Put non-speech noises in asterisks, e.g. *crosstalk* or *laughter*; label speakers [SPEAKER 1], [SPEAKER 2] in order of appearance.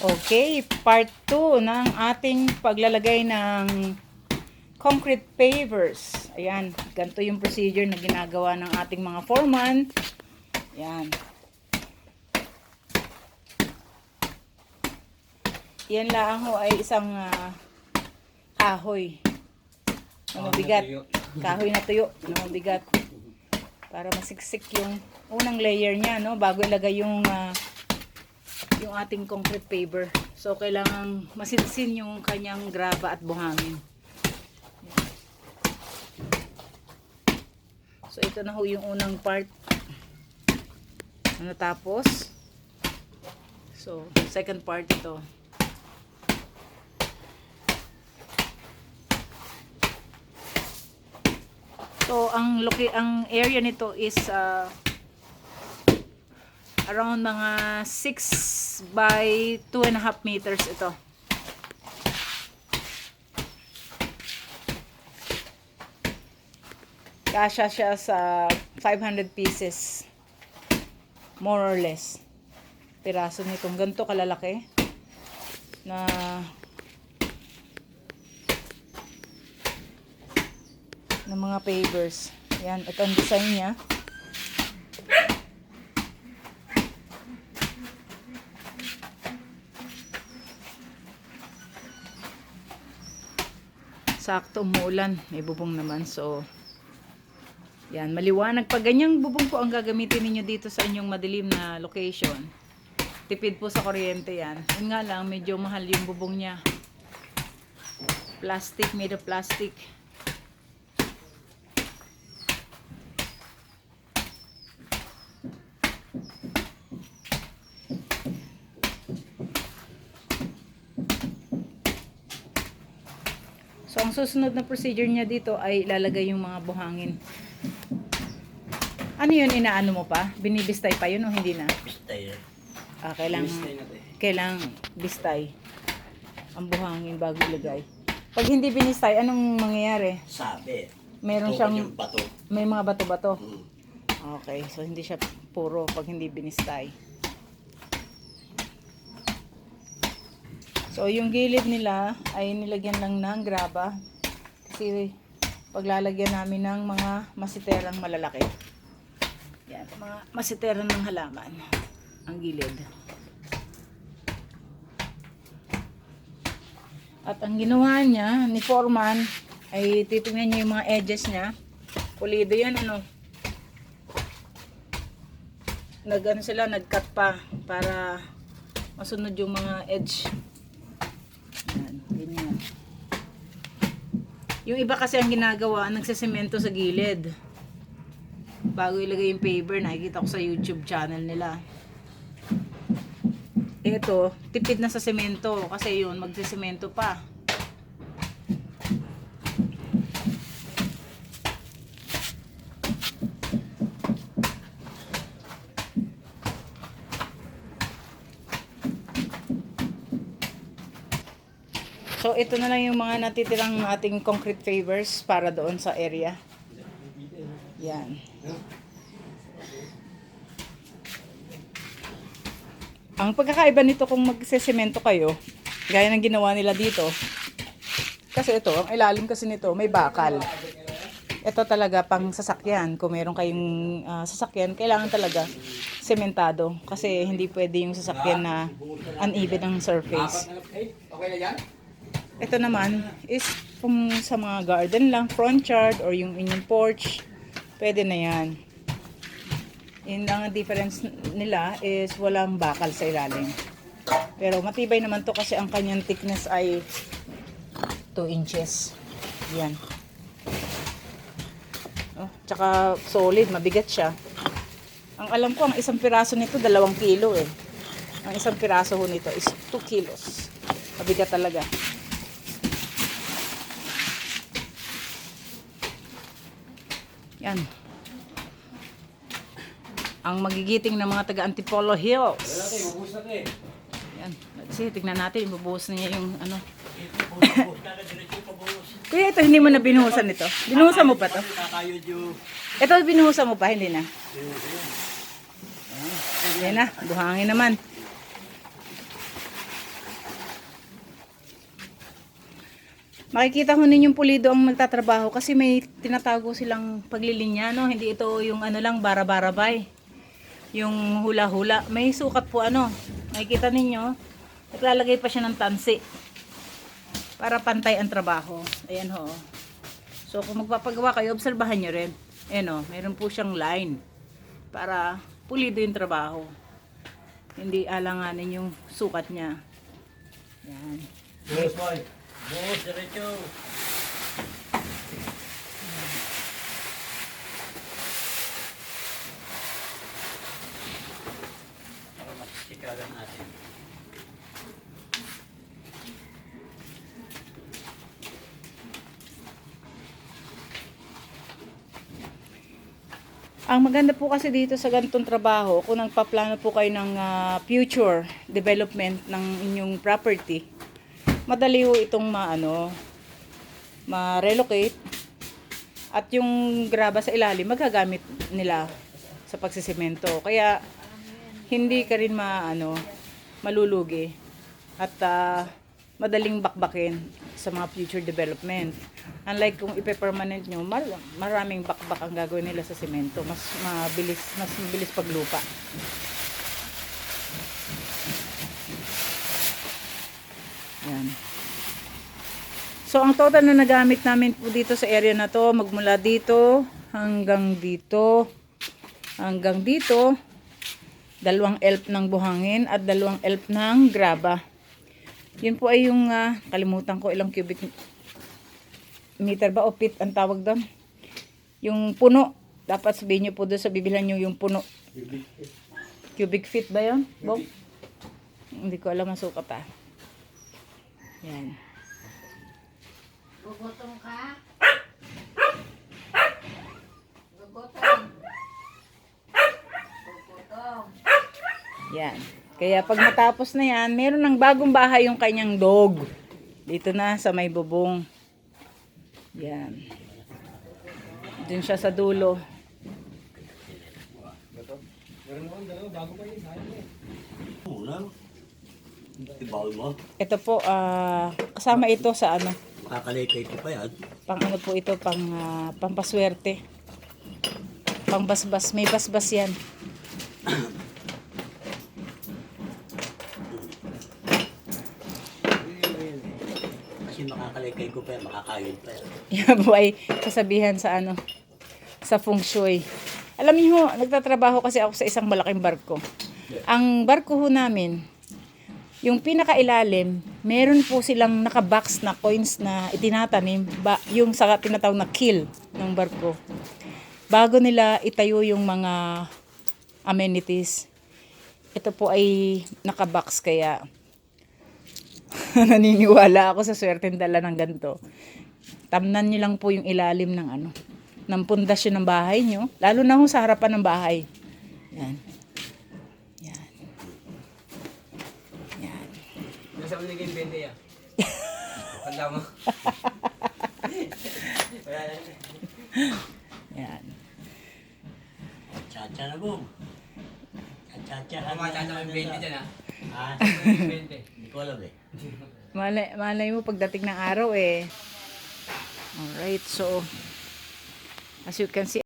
[SPEAKER 1] Okay, part 2 ng ating paglalagay ng concrete pavers. Ayan, ganito yung procedure na ginagawa ng ating mga foreman. Ayan. Yan lang ho ay isang ah, kahoy na mabigat. Kahoy na tuyo na mabigat. Para masiksik yung unang layer niya, no? Bago ilagay yung ah, yung ating concrete paver. So, kailangan masinsin yung kanyang graba at buhangin. So, ito na ho yung unang part na natapos. So, second part ito. So, ang ang area nito is uh, around mga 6 by 2 and a half meters ito. Kasya siya sa 500 pieces. More or less. Piraso nitong ganito kalalaki. Na ng mga pavers. Yan, ito ang design niya. Sakto umuulan, may bubong naman. So, yan, maliwanag. Pag ganyang bubong po ang gagamitin ninyo dito sa inyong madilim na location, tipid po sa kuryente yan. Yun nga lang, medyo mahal yung bubong niya. Plastic, made of plastic. Susunod na procedure niya dito ay ilalagay yung mga buhangin. Ano yun, inaano mo pa? Binibistay pa yun o hindi na?
[SPEAKER 2] Bistay eh.
[SPEAKER 1] Ah, kailangan,
[SPEAKER 2] Bistay na eh.
[SPEAKER 1] kailangan bistay ang buhangin bago ilagay. Pag hindi binistay, anong mangyayari?
[SPEAKER 2] Sabi.
[SPEAKER 1] Meron siyang,
[SPEAKER 2] yung bato.
[SPEAKER 1] may mga bato-bato.
[SPEAKER 2] Mm.
[SPEAKER 1] Okay, so hindi siya puro pag hindi binistay. So, yung gilid nila ay nilagyan lang ng graba. Kasi paglalagyan namin ng mga masiterang malalaki. Yan, mga masiterang ng halaman. Ang gilid. At ang ginawa niya ni Foreman ay titingnan niya yung mga edges niya. Pulido yan, ano. Nag, ano sila, nag-cut pa para masunod yung mga edge. Yan, ganyan. Yung iba kasi ang ginagawa, nagsesemento sa gilid. Bago ilagay yung paper, nakikita ko sa YouTube channel nila. Ito, tipid na sa semento kasi yun, magsesemento pa. So, ito na lang yung mga natitirang ating concrete pavers para doon sa area. Yan. Ang pagkakaiba nito kung magsesemento kayo, gaya ng ginawa nila dito, kasi ito, ang ilalim kasi nito, may bakal. Ito talaga pang sasakyan. Kung meron kayong ah, sasakyan, kailangan talaga sementado. Kasi hindi pwede yung sasakyan na uneven ang surface.
[SPEAKER 2] Okay na yan?
[SPEAKER 1] Ito naman is kung sa mga garden lang, front yard or yung inyong porch, pwede na yan. Lang ang difference nila is walang bakal sa ilalim. Pero matibay naman to kasi ang kanyang thickness ay 2 inches. Yan. Oh, tsaka solid, mabigat siya. Ang alam ko, ang isang piraso nito, dalawang kilo eh. Ang isang piraso ho nito is 2 kilos. Mabigat talaga. Yan. Ang magigiting ng mga taga Antipolo Hills. Yan. Kasi tignan natin, ibubuhos na niya yung ano. *laughs* Kuya, ito hindi mo na binuhusan ito. Binuhusan mo pa to? Ito binuhusan mo pa, hindi na. Yan na, buhangin naman. Makikita ho ninyong pulido ang nagtatrabaho kasi may tinatago silang paglilinya, no? Hindi ito yung ano lang, bara-barabay. Yung hula-hula. May sukat po ano. Makikita ninyo, naglalagay pa siya ng tansi. Para pantay ang trabaho. Ayan ho. So kung magpapagawa kayo, obserbahan nyo rin. Ayan o, meron po siyang line. Para pulido yung trabaho. Hindi alanganin yung sukat niya. Yan.
[SPEAKER 2] Buhos, boy. Buhos, diretso. Para mas sikagan natin.
[SPEAKER 1] Ang maganda po kasi dito sa ganitong trabaho, kung nagpaplano po kayo ng ah, future development ng inyong property, madali ho itong maano, ma-relocate at yung graba sa ilalim magagamit nila sa pagsisemento. Kaya hindi ka rin maano, malulugi at ah, madaling bakbakin sa mga future development. Unlike kung ipe-permanent nyo, mar- maraming bakbak ang gagawin nila sa semento. Mas mabilis, mas mabilis paglupa. Yan. So, ang total na nagamit namin po dito sa area na to, magmula dito hanggang dito, hanggang dito, dalawang elf ng buhangin at dalawang elf ng graba. Yun po ay yung, ah, kalimutan ko ilang cubic meter ba o feet ang tawag doon. Yung puno. Dapat sabihin nyo po doon sa bibilan nyo yung puno. Cubic feet ba yun? Bong? Hindi ko alam ang sukat ah. Yan.
[SPEAKER 3] Gugutom ka? Gugutom. Gugutom.
[SPEAKER 1] Yan. Kaya pag matapos na yan, meron ng bagong bahay yung kanyang dog. Dito na sa may bubong. Yan. Dun siya sa dulo.
[SPEAKER 2] Ibawal mo.
[SPEAKER 1] Ito po, ah, kasama ito sa ano,
[SPEAKER 2] Makakalikay ko pa yan.
[SPEAKER 1] pang ano po ito, pang ah, pampaswerte. Pang basbas, may basbas yan.
[SPEAKER 2] Kasi makakalikay ko pa yan, makakain pa yan. *laughs*
[SPEAKER 1] Yan po ay kasabihan sa ano, sa feng shui. Alam niyo, ho, nagtatrabaho kasi ako sa isang malaking barko. Ang barko ho namin, yung pinakailalim, meron po silang nakabox na coins na itinatanim, ba, yung sa tinatawag na kill ng barko. Bago nila itayo yung mga amenities, ito po ay nakabox kaya *laughs* naniniwala ako sa swerte dala ng ganito. Tamnan nyo lang po yung ilalim ng ano, ng pundasyon ng bahay nyo. Lalo na ho sa harapan ng bahay. Yan. Yan.
[SPEAKER 2] Nasa mo naging bende yan? Kanda mo.
[SPEAKER 1] Yan.
[SPEAKER 2] Chacha na bong. Chacha.
[SPEAKER 4] Mga chacha ng 20 dyan ah.
[SPEAKER 2] Ha? *laughs*
[SPEAKER 4] 20.
[SPEAKER 2] Hindi ko alam eh.
[SPEAKER 1] Malay, malay mo pagdating ng araw eh. Alright, so as you can see,